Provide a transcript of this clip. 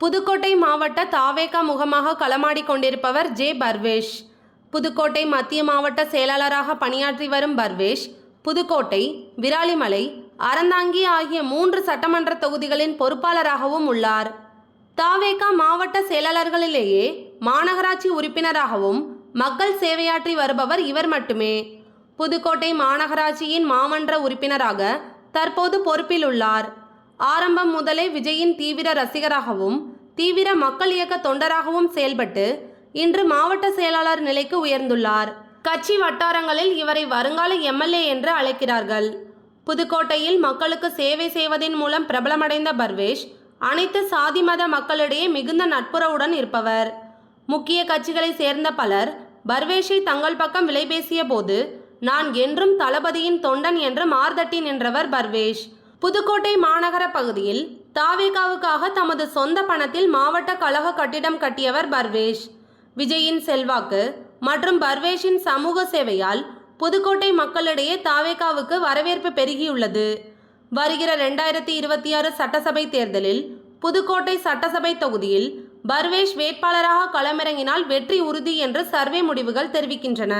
புதுக்கோட்டை மாவட்ட தாவேகா முகமாக களமாடி கொண்டிருப்பவர் ஜே பர்வேஷ். புதுக்கோட்டை மத்திய மாவட்ட செயலாளராக பணியாற்றி வரும் பர்வேஷ் புதுக்கோட்டை விராலிமலை அறந்தாங்கி ஆகிய மூன்று சட்டமன்ற தொகுதிகளின் பொறுப்பாளராகவும் உள்ளார். தாவேகா மாவட்ட செயலாளர்களிலேயே மாநகராட்சி உறுப்பினராகவும் மக்கள் சேவையாற்றி வருபவர் இவர் மட்டுமே. புதுக்கோட்டை மாநகராட்சியின் மாமன்ற உறுப்பினராக தற்போது பொறுப்பில் உள்ளார். ஆரம்பம் முதலே விஜயின் தீவிர ரசிகராகவும் தீவிர மக்கள் இயக்க தொண்டராகவும் செயல்பட்டு இன்று மாவட்ட செயலாளர் நிலைக்கு உயர்ந்துள்ளார். கட்சி வட்டாரங்களில் இவரை வருங்கால எம்எல்ஏ என்று அழைக்கிறார்கள். புதுக்கோட்டையில் மக்களுக்கு சேவை செய்வதின் மூலம் பிரபலமடைந்த பர்வேஷ் அனைத்து சாதி மத மக்களிடையே மிகுந்த நட்புறவுடன் இருப்பவர். முக்கிய கட்சிகளை சேர்ந்த பலர் பர்வேஷை தங்கள் பக்கம் விலைபேசிய போது நான் என்றும் தளபதியின் தொண்டன் என்று மார்தட்டி நின்றவர் பர்வேஷ். புதுக்கோட்டை மாநகர பகுதியில் தாவேகாவுக்காக தமது சொந்த பணத்தில் மாவட்ட கழக கட்டிடம் கட்டியவர் பர்வேஷ். விஜயின் செல்வாக்கு மற்றும் பர்வேஷின் சமூக சேவையால் புதுக்கோட்டை மக்களிடையே தாவேகாவுக்கு வரவேற்பு பெருகியுள்ளது. வருகிற ரெண்டாயிரத்தி இருபத்தி ஆறு சட்டசபை தேர்தலில் புதுக்கோட்டை சட்டசபை தொகுதியில் பர்வேஷ் வேட்பாளராக களமிறங்கினால் வெற்றி உறுதி என்று சர்வே முடிவுகள் தெரிவிக்கின்றன.